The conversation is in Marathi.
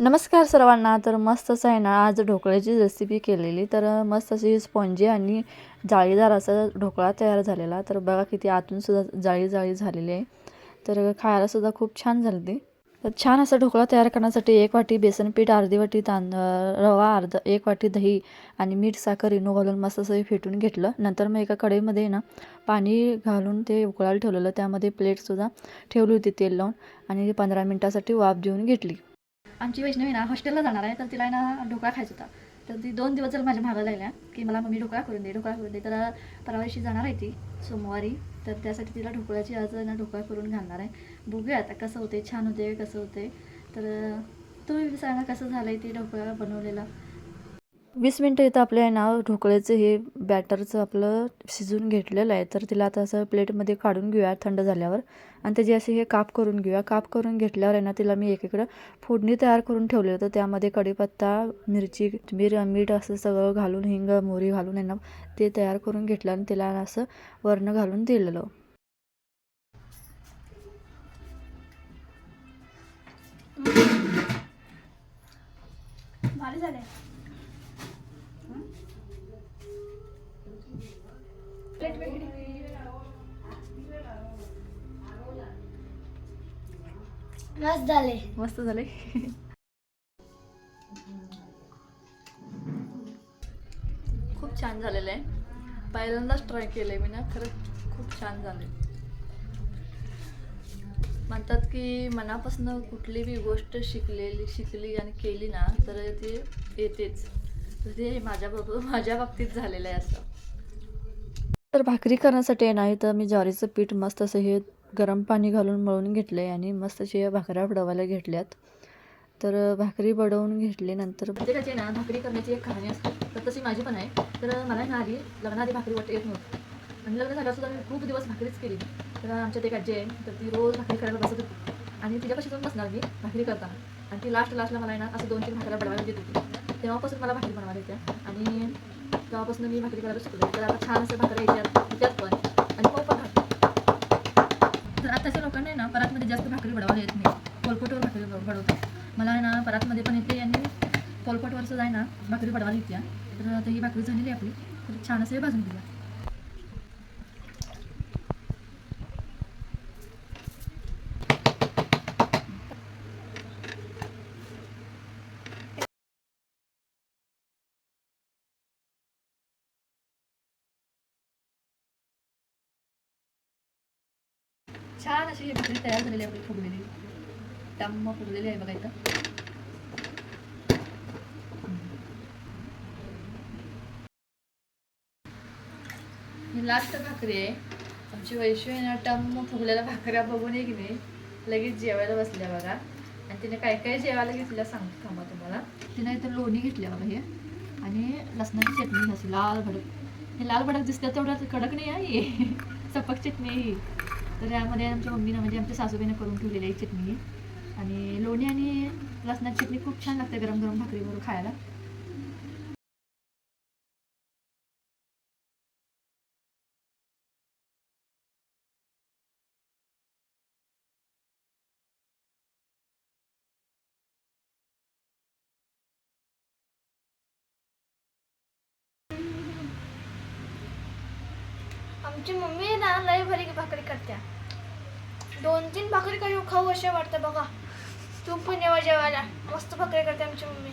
नमस्कार सर्वांना. तर मस्तच आहे ना आज ढोकळ्याची रेसिपी केलेली. तर मस्त अशी स्पॉन्जी आणि जाळीदार असा ढोकळा तयार झालेला. तर बघा किती आतूनसुद्धा जाळी जाळी झालेली आहे. तर खायलासुद्धा खूप छान झाली ती तर छान असा ढोकळा तयार करण्यासाठी एक वाटी बेसन पीठ अर्धी वाटी तांद रवा अर्ध एक वाटी दही आणि मीठ साखर इनो घालून मस्त असं फेटून घेतलं. नंतर मग एका कढईमध्ये ना पाणी घालून ते उकळायला ठेवलेलं. त्यामध्ये प्लेटसुद्धा ठेवली होती तेल लावून आणि पंधरा मिनटासाठी वाफ देऊन घेतली. आमची वैष्णवी ना हॉस्टेलला जाणार आहे तर तिला आहे ना ढोकळा खायचा होता. तर ती दोन दिवस जर माझ्या मागं लागल्या की मला मम्मी ढोकळा करून दे ढोकळा करून दे तर परवा जाणार आहे ती सोमवारी. तर त्यासाठी तिला ढोकळ्याची आज ना ढोकळा करून घालणार आहे. बघूया आता कसं होते छान होते कसं होते तर तुम्ही सांगा कसं झालं आहे ती ढोकळा बनवलेला? वीस मिनटं इथं आपल्या आहे ना ढोकळ्याचं हे बॅटरचं आपलं शिजून घेतलेलं आहे. तर तिला आता असं प्लेटमध्ये काढून घेऊया थंड झाल्यावर. आणि त्याचे असे हे काप करून घेऊया. काप करून घेतल्यावर आहे ना तिला मी एकीकडं फोडणी तयार करून ठेवली होतं. त्यामध्ये कढीपत्ता मिरची मिर मीठ असं सगळं घालून हिंग मोहरी घालून आहे ना ते तयार करून घेतलं आणि तिला असं वर्ण घालून दिलेलं. झाले प्लेट वेगळी मस्त झाले. मस्त झाले. खूप छान झालेलं आहे. पहिल्यांदाच ट्राय केलं आहे मी ना खरंच खूप छान झाले म्हणतात की मनापासून कुठली बी गोष्ट शिकलेली शिकली आणि केली ना तर ते येतेच. तर ते माझ्या बरोबर माझ्या बाबतीत झालेलं आहे असं. तर भाकरी करण्यासाठी नाही तर मी ज्वारीचं पीठ मस्त असं हे गरम पाणी घालून मळून घेतलं आहे आणि मस्त अशी भाकऱ्या बडवायला घेतल्यात. तर भाकरी बडवून घेतली नंतर प्रत्येकाची ना भाकरी करण्याची एक कहाणी असते. तर तशी माझी पण आहे. तर मला ना आधी लग्नाआधी भाकरी वाटत येत नव्हती. आणि लग्न झाल्यावर मी खूप दिवस भाकरीच केली. तर आमच्या ते आजी आहे तर ती रोज भाकरी करायला बसत होती. आणि तिच्यापाशी जाऊन बसणार मी भाकरी करताना. आणि ती लास्ट लास्टला मला आहे ना असं दोन तीन भाकऱ्या बनवायला देत होती. तेव्हापासून मला भाकरी बनवायला येते आणि तेव्हापासून मी भाकरी करायला शिकले तर आता छान असं भाकरी येतात पण. आणि खूप पण खाते. तर आताच्या लोकांना ना परातमध्ये जास्त भाकरी बडवायला येत नाही. पोलपटवर भाकरी बडवतात मला आहे ना परातमध्ये पण येते आणि पोलपटवरचं आहे ना भाकरी बडवायला येते. तर आता ही भाकरी झालेली आहे आपली. तर छान असं हे भाजून घेऊया. छान अशी ही भाकरी तयार झालेली आहे आपली फुगलेली. टम्म फुगलेली आहे बघा इथं. ही लास्ट भाकरी आहे. आमची वैशू आहे ना टम्म फुगलेल्या भाकऱ्या बघून एक नाही लगेच जेवायला बसल्या बघा. आणि तिने काय काय जेवायला घेतल्या सांगते थांबा तुम्हाला. तिने इथं लोणी घेतल्या बघा हे. आणि लसणाची चटणी अशी लाल भडक. हे लाल भडक दिसतं तेवढं कडक नाही आहे सपक चटणी आहे ही. तर यामध्ये आमच्या मम्मीनं म्हणजे आमच्या सासूबाईनं करून ठेवलेली आहे चटणी. आणि लोणी आणि लसणाची चटणी खूप छान लागते गरम गरम भाकरीबरोबर खायला. आमची मम्मी ना लय भरी भाकरी करत्या. दोन तीन भाकरी कधी खाऊ असे वाटतं बघा. तू पण येवा जेवायला. मस्त भाकरी करते आमची मम्मी.